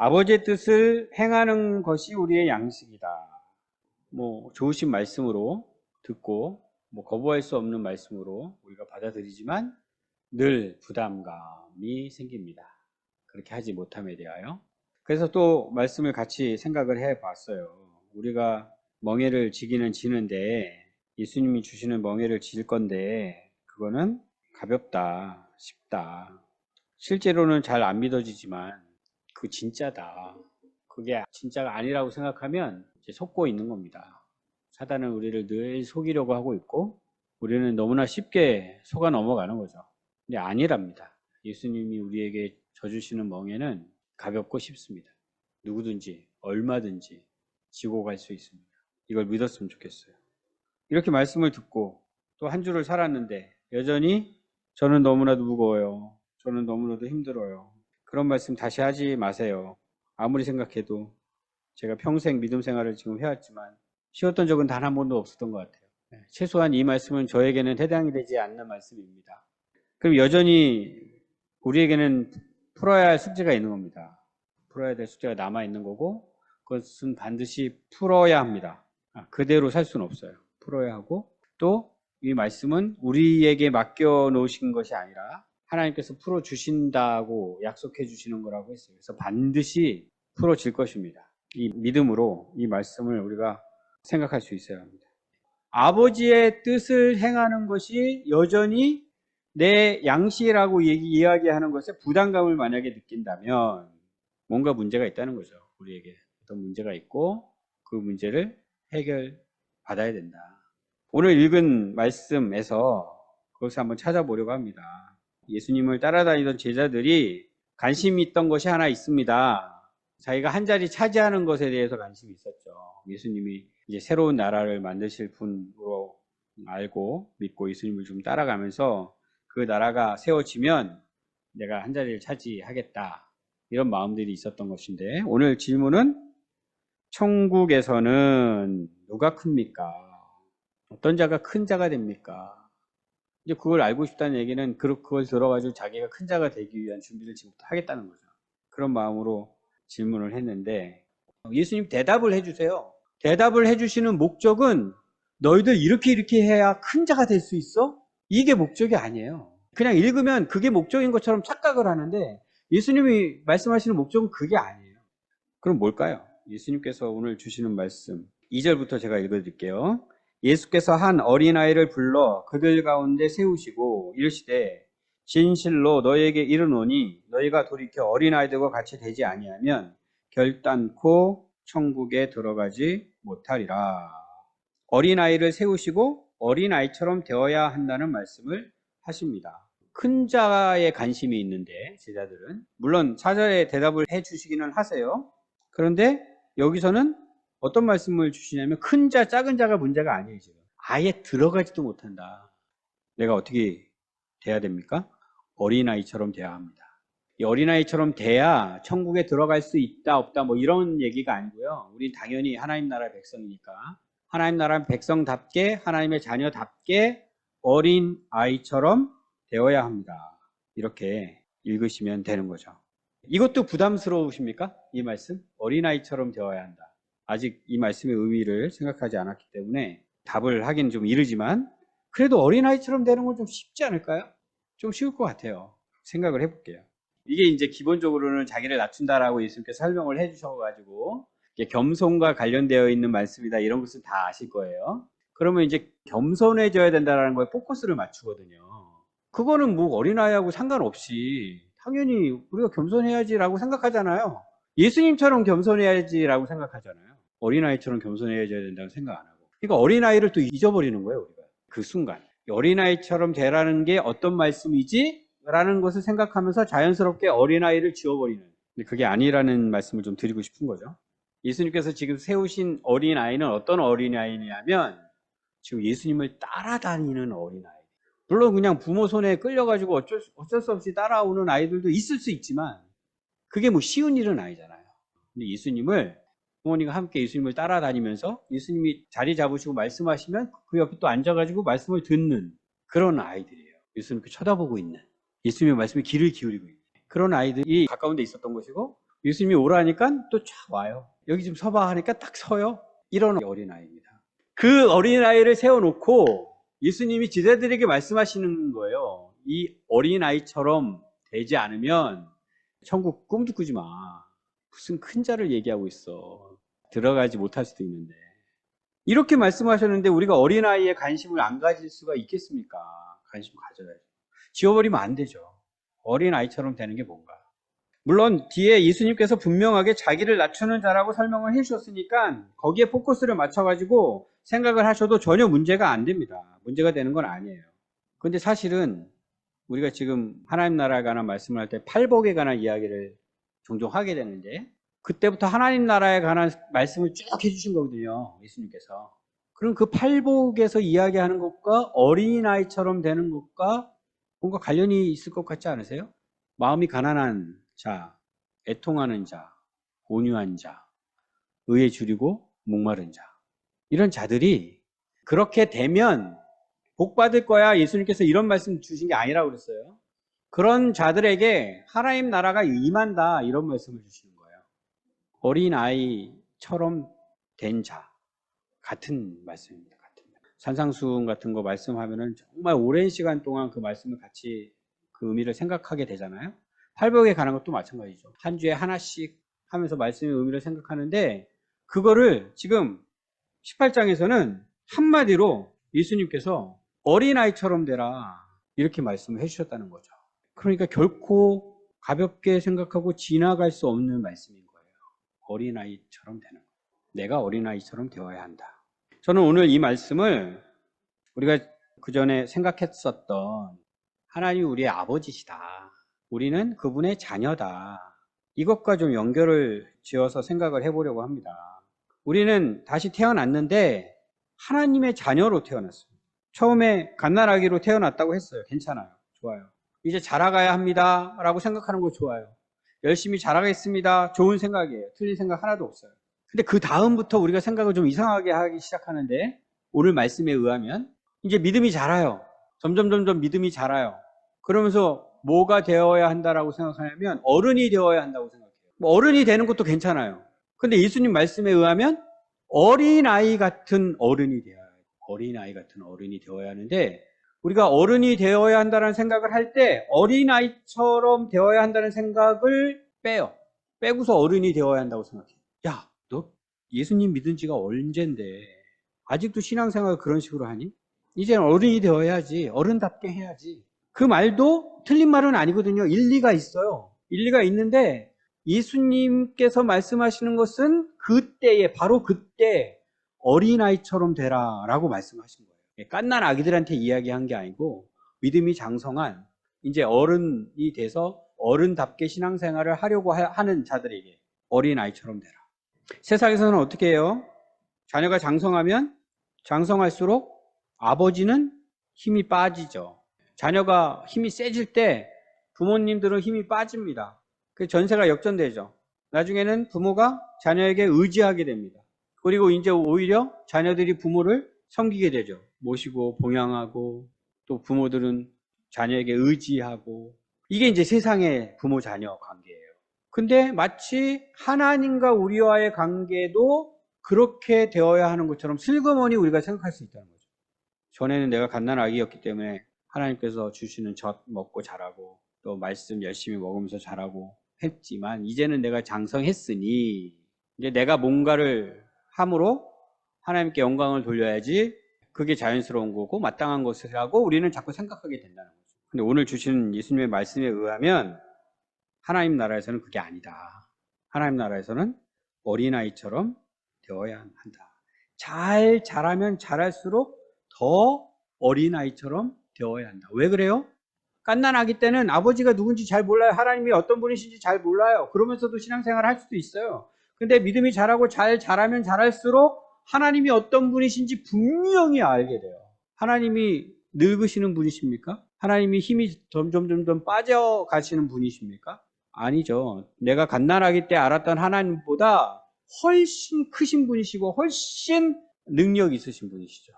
아버지의 뜻을 행하는 것이 우리의 양식이다. 뭐 좋으신 말씀으로 듣고 뭐 거부할 수 없는 말씀으로 우리가 받아들이지만 늘 부담감이 생깁니다. 그렇게 하지 못함에 대하여. 그래서 또 말씀을 같이 생각을 해 봤어요. 우리가 멍해를 지기는 지는데 예수님이 주시는 멍해를 질 건데 그거는 가볍다, 쉽다. 실제로는 잘 안 믿어지지만 그 진짜다. 그게 진짜가 아니라고 생각하면 속고 있는 겁니다. 사단은 우리를 늘 속이려고 하고 있고 우리는 너무나 쉽게 속아 넘어가는 거죠. 근데 아니랍니다. 예수님이 우리에게 져주시는 멍에는 가볍고 쉽습니다. 누구든지 얼마든지 지고 갈 수 있습니다. 이걸 믿었으면 좋겠어요. 이렇게 말씀을 듣고 또 한 주를 살았는데 여전히 저는 너무나도 무거워요. 저는 너무나도 힘들어요. 그런 말씀 다시 하지 마세요. 아무리 생각해도 제가 평생 믿음 생활을 지금 해왔지만 쉬웠던 적은 단 한 번도 없었던 것 같아요. 네, 최소한 이 말씀은 저에게는 해당이 되지 않는 말씀입니다. 그럼 여전히 우리에게는 풀어야 할 숙제가 있는 겁니다. 풀어야 될 숙제가 남아 있는 거고 그것은 반드시 풀어야 합니다. 아, 그대로 살 수는 없어요. 풀어야 하고 또 이 말씀은 우리에게 맡겨 놓으신 것이 아니라 하나님께서 풀어 주신다고 약속해 주시는 거라고 했어요. 그래서 반드시 풀어질 것입니다. 이 믿음으로 이 말씀을 우리가 생각할 수 있어야 합니다. 아버지의 뜻을 행하는 것이 여전히 내 양식이라고 얘기, 이야기하는 것에 부담감을 만약에 느낀다면 뭔가 문제가 있다는 거죠. 우리에게 어떤 문제가 있고 그 문제를 해결받아야 된다. 오늘 읽은 말씀에서 그것을 한번 찾아보려고 합니다. 예수님을 따라다니던 제자들이 관심이 있던 것이 하나 있습니다. 자기가 한 자리 차지하는 것에 대해서 관심이 있었죠. 예수님이 이제 새로운 나라를 만드실 분으로 알고 믿고 예수님을 좀 따라가면서 그 나라가 세워지면 내가 한 자리를 차지하겠다. 이런 마음들이 있었던 것인데 오늘 질문은 천국에서는 누가 큽니까? 어떤 자가 큰 자가 됩니까? 이제 그걸 알고 싶다는 얘기는 그걸 들어가지고 자기가 큰 자가 되기 위한 준비를 지금부터 하겠다는 거죠. 그런 마음으로 질문을 했는데 예수님 대답을 해주세요. 대답을 해주시는 목적은 너희들 이렇게 이렇게 해야 큰 자가 될 수 있어? 이게 목적이 아니에요. 그냥 읽으면 그게 목적인 것처럼 착각을 하는데 예수님이 말씀하시는 목적은 그게 아니에요. 그럼 뭘까요? 예수님께서 오늘 주시는 말씀 2절부터 제가 읽어드릴게요. 예수께서 한 어린아이를 불러 그들 가운데 세우시고 이르시되 진실로 너희에게 이르노니 너희가 돌이켜 어린아이들과 같이 되지 아니하면 결단코 천국에 들어가지 못하리라. 어린아이를 세우시고 어린아이처럼 되어야 한다는 말씀을 하십니다. 큰 자에 관심이 있는데 제자들은 물론 사절에 대답을 해 주시기는 하세요. 그런데 여기서는 어떤 말씀을 주시냐면 큰 자, 작은 자가 문제가 아니에요, 지금. 아예 들어가지도 못한다. 내가 어떻게 돼야 됩니까? 어린아이처럼 돼야 합니다. 이 어린아이처럼 돼야 천국에 들어갈 수 있다, 없다, 뭐 이런 얘기가 아니고요. 우린 당연히 하나님 나라 백성이니까. 하나님 나라 백성답게, 하나님의 자녀답게 어린아이처럼 되어야 합니다. 이렇게 읽으시면 되는 거죠. 이것도 부담스러우십니까? 이 말씀? 어린아이처럼 되어야 한다. 아직 이 말씀의 의미를 생각하지 않았기 때문에 답을 하기는 좀 이르지만 그래도 어린아이처럼 되는 건 좀 쉽지 않을까요? 좀 쉬울 것 같아요. 생각을 해볼게요. 이게 이제 기본적으로는 자기를 낮춘다라고 예수님께서 설명을 해주셔가지고 겸손과 관련되어 있는 말씀이다 이런 것은 다 아실 거예요. 그러면 이제 겸손해져야 된다는 거에 포커스를 맞추거든요. 그거는 뭐 어린아이하고 상관없이 당연히 우리가 겸손해야지라고 생각하잖아요. 예수님처럼 겸손해야지라고 생각하잖아요. 어린아이처럼 겸손해야 된다고 생각 안 하고. 그러니까 어린아이를 또 잊어버리는 거예요, 우리가. 그 순간. 어린아이처럼 되라는 게 어떤 말씀이지? 라는 것을 생각하면서 자연스럽게 어린아이를 지워버리는. 근데 그게 아니라는 말씀을 좀 드리고 싶은 거죠. 예수님께서 지금 세우신 어린아이는 어떤 어린아이냐면 지금 예수님을 따라다니는 어린아이. 물론 그냥 부모 손에 끌려가지고 어쩔 수, 어쩔 수 없이 따라오는 아이들도 있을 수 있지만 그게 뭐 쉬운 일은 아니잖아요. 근데 예수님을 부모님과 함께 예수님을 따라다니면서 예수님이 자리 잡으시고 말씀하시면 그 옆에 또 앉아가지고 말씀을 듣는 그런 아이들이에요. 예수님께 쳐다보고 있는 예수님의 말씀에 귀를 기울이고 있는 그런 아이들이 가까운 데 있었던 것이고 예수님이 오라니까 또 쫙 와요. 여기 좀 서봐 하니까 딱 서요. 이런 어린아이입니다. 그 어린아이를 세워놓고 예수님이 지대들에게 말씀하시는 거예요. 이 어린아이처럼 되지 않으면 천국 꿈도 꾸지 마. 무슨 큰 자를 얘기하고 있어. 들어가지 못할 수도 있는데. 이렇게 말씀하셨는데 우리가 어린아이의 관심을 안 가질 수가 있겠습니까? 관심 가져야죠. 지워버리면 안 되죠. 어린아이처럼 되는 게 뭔가. 물론 뒤에 예수님께서 분명하게 자기를 낮추는 자라고 설명을 해주셨으니까 거기에 포커스를 맞춰가지고 생각을 하셔도 전혀 문제가 안 됩니다. 문제가 되는 건 아니에요. 근데 사실은 우리가 지금 하나님 나라에 관한 말씀을 할 때 팔복에 관한 이야기를 종종 하게 되는데 그때부터 하나님 나라에 관한 말씀을 쭉 해주신 거거든요. 예수님께서. 그럼 그 팔복에서 이야기하는 것과 어린아이처럼 되는 것과 뭔가 관련이 있을 것 같지 않으세요? 마음이 가난한 자, 애통하는 자, 온유한 자, 의에 줄이고 목마른 자. 이런 자들이 그렇게 되면 복 받을 거야 예수님께서 이런 말씀 주신 게 아니라고 그랬어요. 그런 자들에게 하나님 나라가 임한다 이런 말씀을 주시는. 어린 아이처럼 된 자 같은 말씀입니다. 같은 산상수훈 같은 거 말씀하면은 정말 오랜 시간 동안 그 말씀을 같이 그 의미를 생각하게 되잖아요. 팔복에 관한 것도 마찬가지죠. 한 주에 하나씩 하면서 말씀의 의미를 생각하는데 그거를 지금 18장에서는 한마디로 예수님께서 어린아이처럼 되라 이렇게 말씀을 해주셨다는 거죠. 그러니까 결코 가볍게 생각하고 지나갈 수 없는 거예요. 어린아이처럼 되는 거예요. 내가 어린아이처럼 되어야 한다. 저는 오늘 이 말씀을 우리가 그 전에 생각했었던 하나님이 우리의 아버지시다. 우리는 그분의 자녀다. 이것과 좀 연결을 지어서 생각을 해보려고 합니다. 우리는 다시 태어났는데 하나님의 자녀로 태어났어요. 처음에 갓난아기로 태어났다고 했어요. 괜찮아요. 좋아요. 이제 자라가야 합니다. 라고 생각하는 거 좋아요. 열심히 자라겠습니다. 좋은 생각이에요. 틀린 생각 하나도 없어요. 근데 그 다음부터 우리가 생각을 좀 이상하게 하기 시작하는데 오늘 말씀에 의하면 이제 믿음이 자라요. 점점 점점 믿음이 자라요. 그러면서 뭐가 되어야 한다라고 생각하냐면 어른이 되어야 한다고 생각해요. 뭐 어른이 되는 것도 괜찮아요. 근데 예수님 말씀에 의하면 어린아이 같은 어른이 되어야. 어린아이 같은 어른이 되어야 하는데 우리가 어른이 되어야 한다는 생각을 할 때 어린아이처럼 되어야 한다는 생각을 빼요. 빼고서 어른이 되어야 한다고 생각해요. 야, 너 예수님 믿은 지가 언젠데 아직도 신앙생활을 그런 식으로 하니? 이제는 어른이 되어야지. 어른답게 해야지. 그 말도 틀린 말은 아니거든요. 일리가 있어요. 일리가 있는데 예수님께서 말씀하시는 것은 그때에 바로 그때 어린아이처럼 되라 라고 말씀하신 거예요. 깐난 아기들한테 이야기한 게 아니고 믿음이 장성한 이제 어른이 돼서 어른답게 신앙생활을 하려고 하는 자들에게 어린 아이처럼 되라. 세상에서는 어떻게 해요? 자녀가 장성하면 장성할수록 아버지는 힘이 빠지죠. 자녀가 힘이 세질 때 부모님들은 힘이 빠집니다. 그 전세가 역전되죠. 나중에는 부모가 자녀에게 의지하게 됩니다. 그리고 이제 오히려 자녀들이 부모를 섬기게 되죠. 모시고 봉양하고 또 부모들은 자녀에게 의지하고 이게 이제 세상의 부모 자녀 관계예요. 근데 마치 하나님과 우리와의 관계도 그렇게 되어야 하는 것처럼 슬그머니 우리가 생각할 수 있다는 거죠. 전에는 내가 갓난 아기였기 때문에 하나님께서 주시는 젖 먹고 자라고 또 말씀 열심히 먹으면서 자라고 했지만 이제는 내가 장성했으니 이제 내가 뭔가를 함으로 하나님께 영광을 돌려야지 그게 자연스러운 거고 마땅한 것이라고 우리는 자꾸 생각하게 된다는 거죠. 근데 오늘 주신 예수님의 말씀에 의하면 하나님 나라에서는 그게 아니다. 하나님 나라에서는 어린아이처럼 되어야 한다. 잘 자라면 자랄수록 더 어린아이처럼 되어야 한다. 왜 그래요? 깐난아기 때는 아버지가 누군지 잘 몰라요. 하나님이 어떤 분이신지 잘 몰라요. 그러면서도 신앙생활 할 수도 있어요. 근데 믿음이 자라고 잘 자라면 자랄수록 하나님이 어떤 분이신지 분명히 알게 돼요. 하나님이 늙으시는 분이십니까? 하나님이 힘이 점점 점점 빠져가시는 분이십니까? 아니죠. 내가 갓난아기 때 알았던 하나님보다 훨씬 크신 분이시고 훨씬 능력 있으신 분이시죠.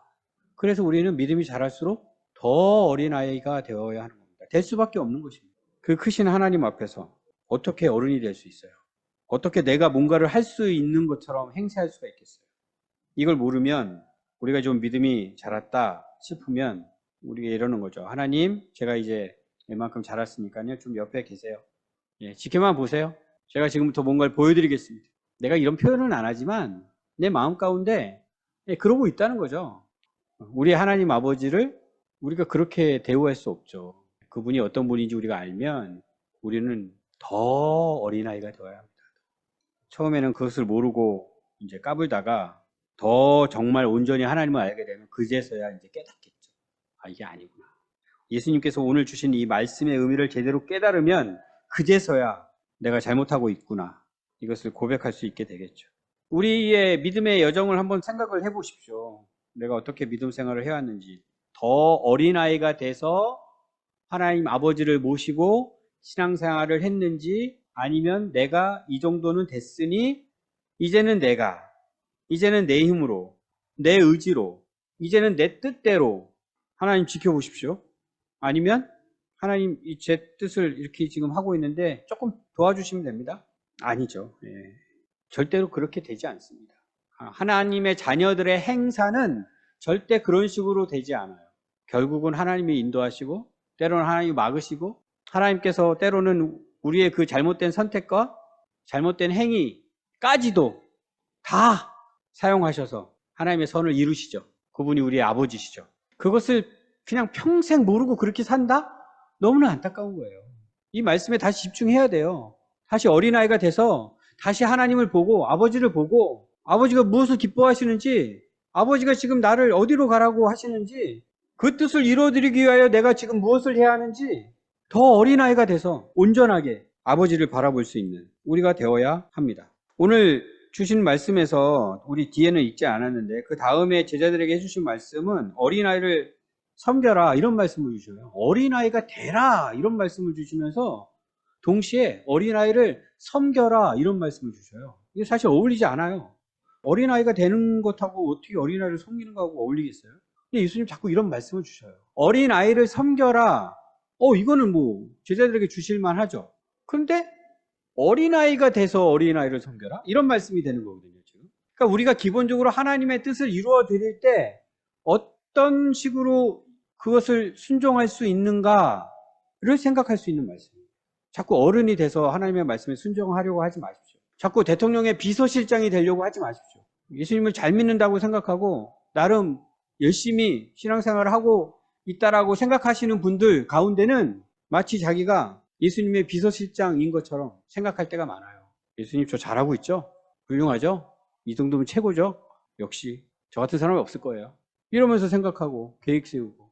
그래서 우리는 믿음이 자랄수록 더 어린아이가 되어야 하는 겁니다. 될 수밖에 없는 것입니다. 그 크신 하나님 앞에서 어떻게 어른이 될 수 있어요? 어떻게 내가 뭔가를 할 수 있는 것처럼 행세할 수가 있겠어요? 이걸 모르면 우리가 좀 믿음이 자랐다 싶으면 우리가 이러는 거죠. 하나님, 제가 이제 웬만큼 자랐으니까요. 좀 옆에 계세요. 예, 지켜만 보세요. 제가 지금부터 뭔가를 보여드리겠습니다. 내가 이런 표현은 안 하지만 내 마음 가운데 예, 그러고 있다는 거죠. 우리 하나님 아버지를 우리가 그렇게 대우할 수 없죠. 그분이 어떤 분인지 우리가 알면 우리는 더 어린아이가 되어야 합니다. 처음에는 그것을 모르고 이제 까불다가 더 정말 온전히 하나님을 알게 되면 그제서야 이제 깨닫겠죠. 아, 이게 아니구나. 예수님께서 오늘 주신 이 말씀의 의미를 제대로 깨달으면 그제서야 내가 잘못하고 있구나. 이것을 고백할 수 있게 되겠죠. 우리의 믿음의 여정을 한번 생각을 해 보십시오. 내가 어떻게 믿음 생활을 해왔는지. 더 어린아이가 돼서 하나님 아버지를 모시고 신앙생활을 했는지 아니면 내가 이 정도는 됐으니 이제는 내가 이제는 내 힘으로 내 의지로 이제는 내 뜻대로 하나님 지켜보십시오. 아니면 하나님 이 제 뜻을 이렇게 지금 하고 있는데 조금 도와주시면 됩니다. 아니죠. 예. 절대로 그렇게 되지 않습니다. 아, 하나님의 자녀들의 행사는 절대 그런 식으로 되지 않아요. 결국은 하나님이 인도하시고 때로는 하나님이 막으시고 하나님께서 때로는 우리의 그 잘못된 선택과 잘못된 행위까지도 다 사용하셔서 하나님의 선을 이루시죠. 그분이 우리의 아버지시죠. 그것을 그냥 평생 모르고 그렇게 산다? 너무나 안타까운 거예요. 이 말씀에 다시 집중해야 돼요. 다시 어린아이가 돼서 다시 하나님을 보고 아버지를 보고 아버지가 무엇을 기뻐하시는지 아버지가 지금 나를 어디로 가라고 하시는지 그 뜻을 이루어드리기 위하여 내가 지금 무엇을 해야 하는지 더 어린아이가 돼서 온전하게 아버지를 바라볼 수 있는 우리가 되어야 합니다. 오늘 주신 말씀에서 우리 뒤에는 읽지 않았는데 그 다음에 제자들에게 해주신 말씀은 어린아이를 섬겨라 이런 말씀을 주셔요. 어린아이가 되라 이런 말씀을 주시면서 동시에 어린아이를 섬겨라 이런 말씀을 주셔요. 이게 사실 어울리지 않아요. 어린아이가 되는 것하고 어떻게 어린아이를 섬기는 거하고 어울리겠어요? 근데 예수님 자꾸 이런 말씀을 주셔요. 어린아이를 섬겨라. 어, 이거는 뭐 제자들에게 주실만 하죠. 근데 어린아이가 돼서 어린아이를 섬겨라? 이런 말씀이 되는 거거든요, 지금. 그러니까 우리가 기본적으로 하나님의 뜻을 이루어 드릴 때 어떤 식으로 그것을 순종할 수 있는가를 생각할 수 있는 말씀이에요. 자꾸 어른이 돼서 하나님의 말씀에 순종하려고 하지 마십시오. 자꾸 대통령의 비서실장이 되려고 하지 마십시오. 예수님을 잘 믿는다고 생각하고 나름 열심히 신앙생활을 하고 있다라고 생각하시는 분들 가운데는 마치 자기가 예수님의 비서실장인 것처럼 생각할 때가 많아요. 예수님 저 잘하고 있죠? 훌륭하죠? 이 정도면 최고죠? 역시 저 같은 사람이 없을 거예요. 이러면서 생각하고 계획 세우고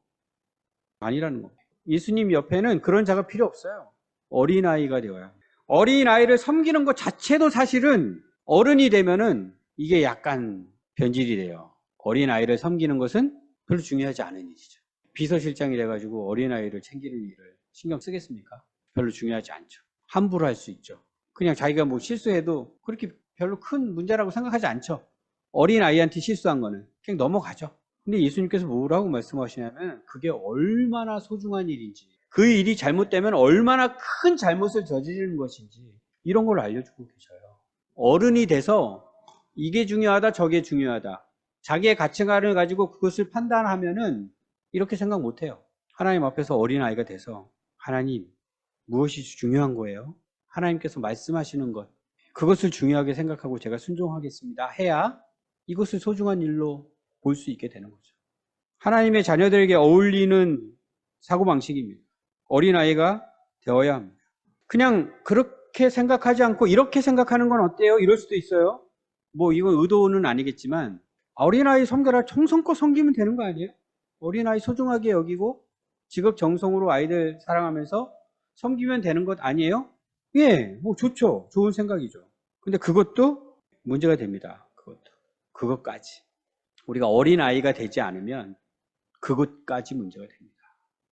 아니라는 겁니다. 예수님 옆에는 그런 자가 필요 없어요. 어린아이가 되어야. 어린아이를 섬기는 것 자체도 사실은 어른이 되면은 이게 약간 변질이 돼요. 어린아이를 섬기는 것은 별로 중요하지 않은 일이죠. 비서실장이 돼가지고 어린아이를 챙기는 일을 신경 쓰겠습니까? 별로 중요하지 않죠. 함부로 할 수 있죠. 그냥 자기가 뭐 실수해도 그렇게 별로 큰 문제라고 생각하지 않죠. 어린 아이한테 실수한 거는 그냥 넘어가죠. 근데 예수님께서 뭐라고 말씀하시냐면 그게 얼마나 소중한 일인지 그 일이 잘못되면 얼마나 큰 잘못을 저지르는 것인지 이런 걸 알려주고 계셔요. 어른이 돼서 이게 중요하다 저게 중요하다 자기의 가치관을 가지고 그것을 판단하면은 이렇게 생각 못해요. 하나님 앞에서 어린아이가 돼서 하나님 무엇이 중요한 거예요? 하나님께서 말씀하시는 것 그것을 중요하게 생각하고 제가 순종하겠습니다 해야 이것을 소중한 일로 볼 수 있게 되는 거죠. 하나님의 자녀들에게 어울리는 사고방식입니다. 어린아이가 되어야 합니다. 그냥 그렇게 생각하지 않고 이렇게 생각하는 건 어때요? 이럴 수도 있어요. 뭐 이건 의도는 아니겠지만 어린아이 섬겨라 정성껏 섬기면 되는 거 아니에요? 어린아이 소중하게 여기고 지극정성으로 아이들 사랑하면서 섬기면 되는 것 아니에요? 예, 뭐 좋죠. 좋은 생각이죠. 근데 그것도 문제가 됩니다. 그것도. 그것까지. 우리가 어린아이가 되지 않으면 그것까지 문제가 됩니다.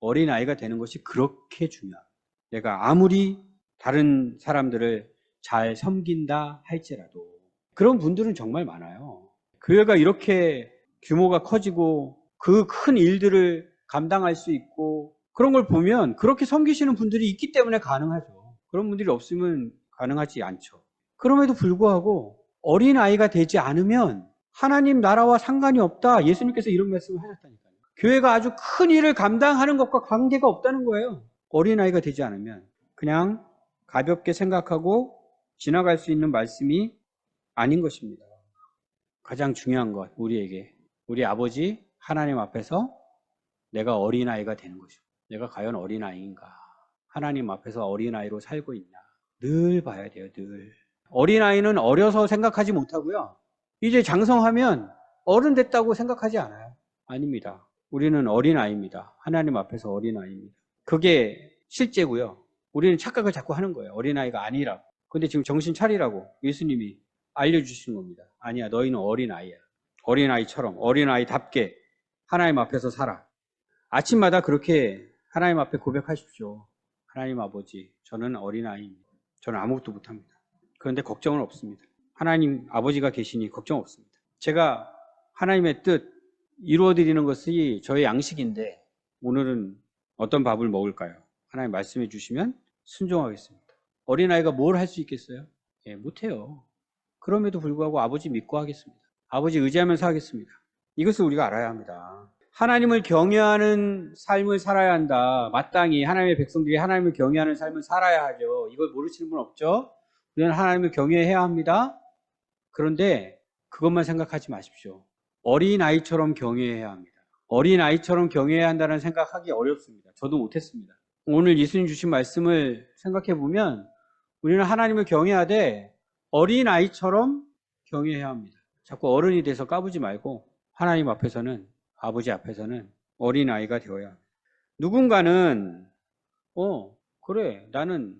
어린아이가 되는 것이 그렇게 중요합니다. 내가 아무리 다른 사람들을 잘 섬긴다 할지라도 그런 분들은 정말 많아요. 교회가 이렇게 규모가 커지고 그 큰 일들을 감당할 수 있고 그런 걸 보면 그렇게 섬기시는 분들이 있기 때문에 가능하죠. 그런 분들이 없으면 가능하지 않죠. 그럼에도 불구하고 어린 아이가 되지 않으면 하나님 나라와 상관이 없다. 예수님께서 이런 말씀을 하셨다니까요. 교회가 아주 큰 일을 감당하는 것과 관계가 없다는 거예요. 어린 아이가 되지 않으면 그냥 가볍게 생각하고 지나갈 수 있는 말씀이 아닌 것입니다. 가장 중요한 것, 우리에게. 우리 아버지 하나님 앞에서 내가 어린 아이가 되는 것이고, 내가 과연 어린아이인가? 하나님 앞에서 어린아이로 살고 있나? 늘 봐야 돼요, 늘. 어린아이는 어려서 생각하지 못하고요. 이제 장성하면 어른 됐다고 생각하지 않아요. 아닙니다. 우리는 어린아이입니다. 하나님 앞에서 어린아이입니다. 그게 실제고요. 우리는 착각을 자꾸 하는 거예요. 어린아이가 아니라고. 근데 지금 정신 차리라고 예수님이 알려주시는 겁니다. 아니야, 너희는 어린아이야. 어린아이처럼, 어린아이답게 하나님 앞에서 살아. 아침마다 그렇게 하나님 앞에 고백하십시오. 하나님 아버지, 저는 어린아이입니다. 저는 아무것도 못합니다. 그런데 걱정은 없습니다. 하나님 아버지가 계시니 걱정 없습니다. 제가 하나님의 뜻 이루어드리는 것이 저의 양식인데 오늘은 어떤 밥을 먹을까요? 하나님 말씀해 주시면 순종하겠습니다. 어린아이가 뭘 할 수 있겠어요? 예, 못해요. 그럼에도 불구하고 아버지 믿고 하겠습니다. 아버지 의지하면서 하겠습니다. 이것을 우리가 알아야 합니다. 하나님을 경외하는 삶을 살아야 한다. 마땅히 하나님의 백성들이 하나님을 경외하는 삶을 살아야 하죠. 이걸 모르시는 분 없죠? 우리는 하나님을 경외해야 합니다. 그런데 그것만 생각하지 마십시오. 어린 아이처럼 경외해야 합니다. 어린 아이처럼 경외해야 한다는 생각하기 어렵습니다. 저도 못했습니다. 오늘 예수님 주신 말씀을 생각해 보면 우리는 하나님을 경외하되 어린 아이처럼 경외해야 합니다. 자꾸 어른이 돼서 까부지 말고 하나님 앞에서는 아버지 앞에서는 어린아이가 되어야. 누군가는 어 그래 나는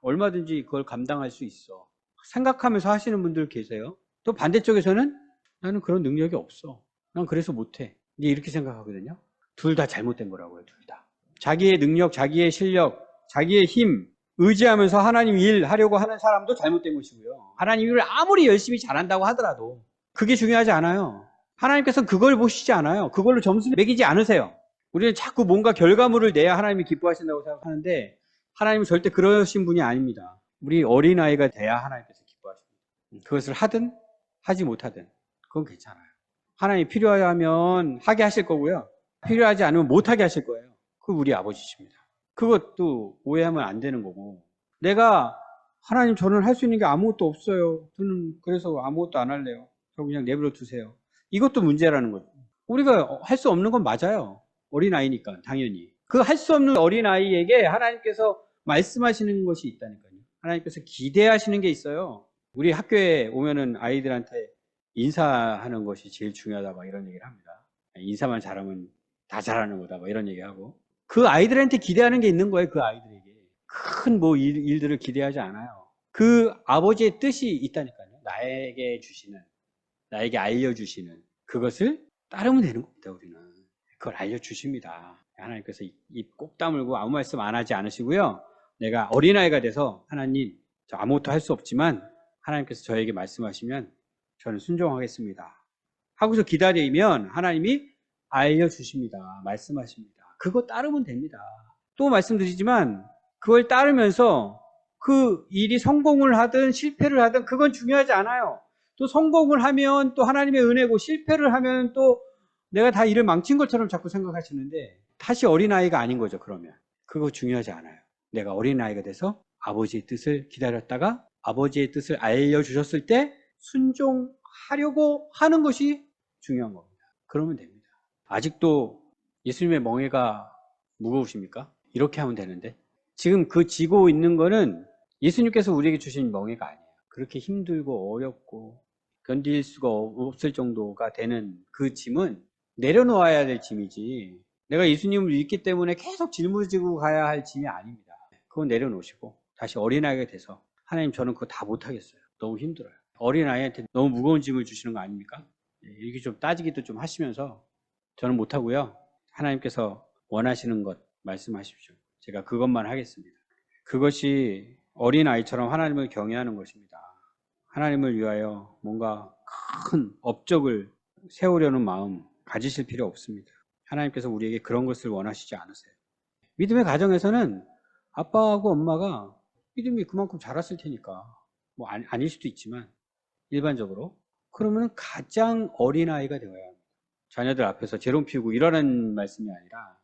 얼마든지 그걸 감당할 수 있어 생각하면서 하시는 분들 계세요. 또 반대쪽에서는 나는 그런 능력이 없어. 난 그래서 못해. 이렇게 생각하거든요. 둘 다 잘못된 거라고요. 둘 다. 자기의 능력, 자기의 실력, 자기의 힘 의지하면서 하나님 일 하려고 하는 사람도 잘못된 것이고요. 하나님 일을 아무리 열심히 잘한다고 하더라도 그게 중요하지 않아요. 하나님께서는 그걸 보시지 않아요. 그걸로 점수 매기지 않으세요. 우리는 자꾸 뭔가 결과물을 내야 하나님이 기뻐하신다고 생각하는데 하나님은 절대 그러신 분이 아닙니다. 우리 어린아이가 돼야 하나님께서 기뻐하십니다. 그것을 하든 하지 못하든 그건 괜찮아요. 하나님이 필요하면 하게 하실 거고요. 필요하지 않으면 못하게 하실 거예요. 그 우리 아버지십니다. 그것도 오해하면 안 되는 거고 내가 하나님 저는 할 수 있는 게 아무것도 없어요. 저는 그래서 아무것도 안 할래요. 저 그냥 내버려 두세요. 이것도 문제라는 거죠. 우리가 할 수 없는 건 맞아요. 어린아이니까 당연히. 그 할 수 없는 어린아이에게 하나님께서 말씀하시는 것이 있다니까요. 하나님께서 기대하시는 게 있어요. 우리 학교에 오면은 아이들한테 인사하는 것이 제일 중요하다 막 이런 얘기를 합니다. 인사만 잘하면 다 잘하는 거다 막 이런 얘기하고 그 아이들한테 기대하는 게 있는 거예요. 그 아이들에게 큰 뭐 일들을 기대하지 않아요. 그 아버지의 뜻이 있다니까요. 나에게 주시는 나에게 알려주시는 그것을 따르면 되는 겁니다. 우리는 그걸 알려주십니다. 하나님께서 입 꼭 다물고 아무 말씀 안 하지 않으시고요. 내가 어린아이가 돼서 하나님 저 아무것도 할 수 없지만 하나님께서 저에게 말씀하시면 저는 순종하겠습니다. 하고서 기다리면 하나님이 알려주십니다. 말씀하십니다. 그거 따르면 됩니다. 또 말씀드리지만 그걸 따르면서 그 일이 성공을 하든 실패를 하든 그건 중요하지 않아요. 또 성공을 하면 또 하나님의 은혜고 실패를 하면 또 내가 다 일을 망친 것처럼 자꾸 생각하시는데 다시 어린아이가 아닌 거죠, 그러면. 그거 중요하지 않아요. 내가 어린아이가 돼서 아버지의 뜻을 기다렸다가 아버지의 뜻을 알려주셨을 때 순종하려고 하는 것이 중요한 겁니다. 그러면 됩니다. 아직도 예수님의 멍해가 무거우십니까? 이렇게 하면 되는데. 지금 그 지고 있는 거는 예수님께서 우리에게 주신 멍해가 아니에요. 그렇게 힘들고 어렵고 견딜 수가 없을 정도가 되는 그 짐은 내려놓아야 될 짐이지. 내가 예수님을 믿기 때문에 계속 짊어지고 가야 할 짐이 아닙니다. 그건 내려놓으시고 다시 어린아이가 돼서 하나님 저는 그거 다 못하겠어요. 너무 힘들어요. 어린아이한테 너무 무거운 짐을 주시는 거 아닙니까? 이렇게 좀 따지기도 좀 하시면서 저는 못하고요. 하나님께서 원하시는 것 말씀하십시오. 제가 그것만 하겠습니다. 그것이 어린아이처럼 하나님을 경외하는 것입니다. 하나님을 위하여 뭔가 큰 업적을 세우려는 마음 가지실 필요 없습니다. 하나님께서 우리에게 그런 것을 원하시지 않으세요. 믿음의 가정에서는 아빠하고 엄마가 믿음이 그만큼 자랐을 테니까 뭐 아니, 아닐 수도 있지만 일반적으로 그러면 가장 어린 아이가 되어야 합니다. 자녀들 앞에서 재롱 피우고 이러는 말씀이 아니라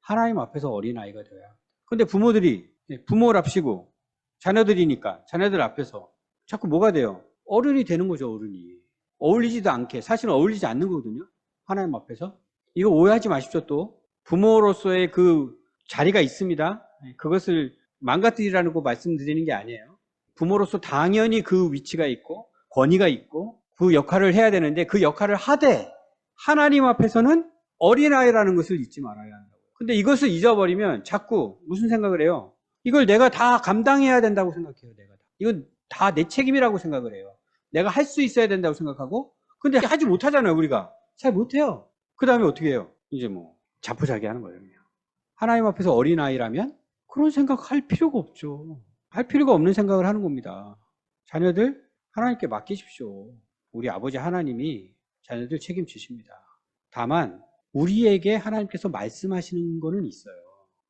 하나님 앞에서 어린 아이가 되어야 합니다. 근데 부모들이 예, 부모랍시고 자녀들이니까 자녀들 앞에서 자꾸 뭐가 돼요? 어른이 되는 거죠, 어른이. 어울리지도 않게 사실은 어울리지 않는 거거든요. 하나님 앞에서. 이거 오해하지 마십시오, 또. 부모로서의 그 자리가 있습니다. 예, 그것을 망가뜨리라는 거 말씀드리는 게 아니에요. 부모로서 당연히 그 위치가 있고 권위가 있고 그 역할을 해야 되는데 그 역할을 하되 하나님 앞에서는 어린아이라는 것을 잊지 말아야 한다고. 근데 이것을 잊어버리면 자꾸 무슨 생각을 해요? 이걸 내가 다 감당해야 된다고 생각해요, 내가. 이건 다 내 책임이라고 생각을 해요. 내가 할 수 있어야 된다고 생각하고 근데 하지 못하잖아요, 우리가. 잘 못해요. 그 다음에 어떻게 해요? 이제 뭐 자포자기 하는 거예요. 그냥. 하나님 앞에서 어린 아이라면 그런 생각 할 필요가 없죠. 할 필요가 없는 생각을 하는 겁니다. 자녀들 하나님께 맡기십시오. 우리 아버지 하나님이 자녀들 책임지십니다. 다만 우리에게 하나님께서 말씀하시는 거는 있어요.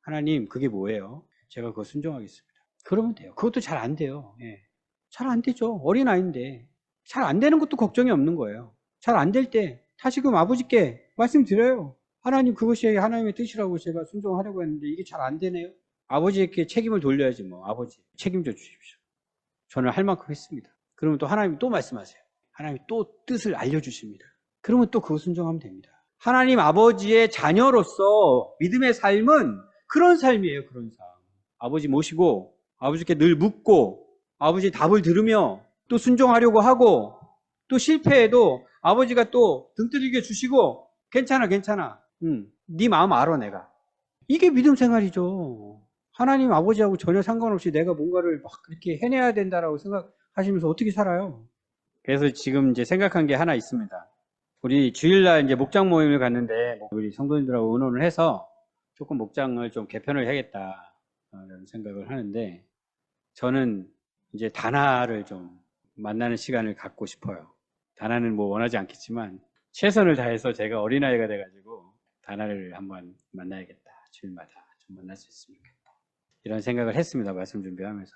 하나님 그게 뭐예요? 제가 그거 순종하겠습니다. 그러면 돼요. 그것도 잘 안 돼요. 예. 잘 안 되죠. 어린아이인데 잘 안 되는 것도 걱정이 없는 거예요. 잘 안 될 때 다시금 아버지께 말씀드려요. 하나님 그것이 하나님의 뜻이라고 제가 순종하려고 했는데 이게 잘 안 되네요. 아버지에게 책임을 돌려야지 뭐 아버지 책임져 주십시오. 저는 할 만큼 했습니다. 그러면 또 하나님이 또 말씀하세요. 하나님이 또 뜻을 알려주십니다. 그러면 또 그거 순종하면 됩니다. 하나님 아버지의 자녀로서 믿음의 삶은 그런 삶이에요. 그런 삶. 아버지 모시고 아버지께 늘 묻고 아버지 답을 들으며 또 순종하려고 하고 또 실패해도 아버지가 또 등뜨리게 주시고 괜찮아 괜찮아. 응. 네 마음 알아 내가. 이게 믿음 생활이죠. 하나님 아버지하고 전혀 상관없이 내가 뭔가를 막 그렇게 해내야 된다라고 생각하시면서 어떻게 살아요? 그래서 지금 이제 생각한 게 하나 있습니다. 우리 주일날 이제 목장 모임을 갔는데 우리 성도님들하고 의논을 해서 조금 목장을 좀 개편을 해야겠다 라는 생각을 하는데 저는 이제 다나를 좀 만나는 시간을 갖고 싶어요. 다나는 뭐 원하지 않겠지만 최선을 다해서 제가 어린아이가 돼가지고 다나를 한번 만나야겠다. 주일마다 좀 만날 수 있으면 좋겠다. 이런 생각을 했습니다. 말씀 준비하면서.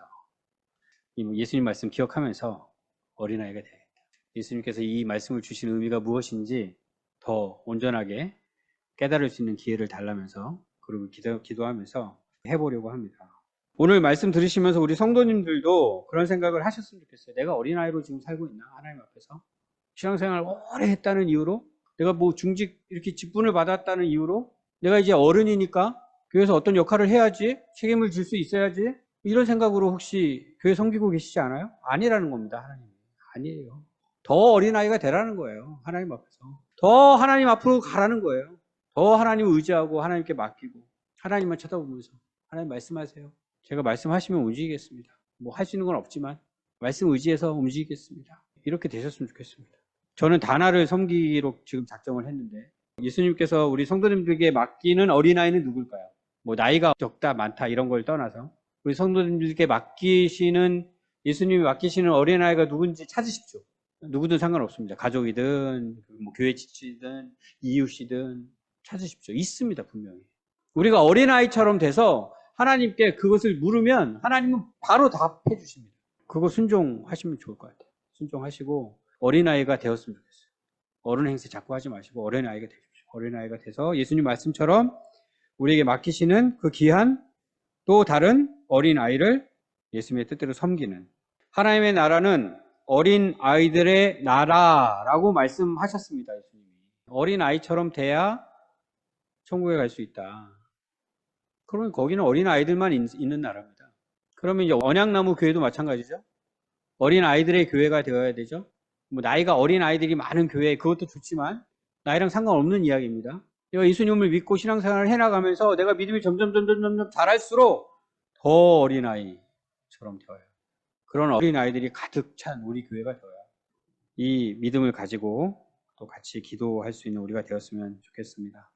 이 예수님 말씀 기억하면서 어린아이가 되겠다. 예수님께서 이 말씀을 주신 의미가 무엇인지 더 온전하게 깨달을 수 있는 기회를 달라면서 그리고 기도, 기도하면서 해보려고 합니다. 오늘 말씀 들으시면서 우리 성도님들도 그런 생각을 하셨으면 좋겠어요. 내가 어린아이로 지금 살고 있나? 하나님 앞에서. 신앙생활 오래 했다는 이유로 내가 뭐 중직 이렇게 직분을 받았다는 이유로 내가 이제 어른이니까 교회에서 어떤 역할을 해야지 책임을 질 수 있어야지 이런 생각으로 혹시 교회 섬기고 계시지 않아요? 아니라는 겁니다. 하나님 아니에요. 더 어린아이가 되라는 거예요. 하나님 앞에서. 더 하나님 앞으로 가라는 거예요. 더 하나님을 의지하고 하나님께 맡기고 하나님만 쳐다보면서 하나님 말씀하세요. 제가 말씀하시면 움직이겠습니다. 뭐 할 수 있는 건 없지만 말씀 의지해서 움직이겠습니다. 이렇게 되셨으면 좋겠습니다. 저는 다나를 섬기기로 지금 작정을 했는데 예수님께서 우리 성도님들에게 맡기는 어린아이는 누굴까요? 뭐 나이가 적다 많다 이런 걸 떠나서 우리 성도님들께 맡기시는 예수님이 맡기시는 어린아이가 누군지 찾으십시오. 누구든 상관없습니다. 가족이든 뭐 교회 지치든 이웃이든 찾으십시오. 있습니다 분명히. 우리가 어린아이처럼 돼서 하나님께 그것을 물으면 하나님은 바로 답해 주십니다. 그거 순종하시면 좋을 것 같아요. 순종하시고 어린아이가 되었으면 좋겠어요. 어른 행세 자꾸 하지 마시고 어린아이가 되십시오. 어린아이가 돼서 예수님 말씀처럼 우리에게 맡기시는 그 귀한 또 다른 어린아이를 예수님의 뜻대로 섬기는 하나님의 나라는 어린 아이들의 나라라고 말씀하셨습니다. 예수님이. 어린 아이처럼 돼야 천국에 갈 수 있다. 그러면 거기는 어린 아이들만 있는 나라입니다. 그러면 이제 언약나무 교회도 마찬가지죠. 어린 아이들의 교회가 되어야 되죠. 뭐 나이가 어린 아이들이 많은 교회 그것도 좋지만 나이랑 상관없는 이야기입니다. 내가 예수님을 믿고 신앙생활을 해나가면서 내가 믿음이 점점 점점 점점 자랄수록 더 어린 아이처럼 되어요. 그런 어린 아이들이 가득 찬 우리 교회가 되어요. 이 믿음을 가지고 또 같이 기도할 수 있는 우리가 되었으면 좋겠습니다.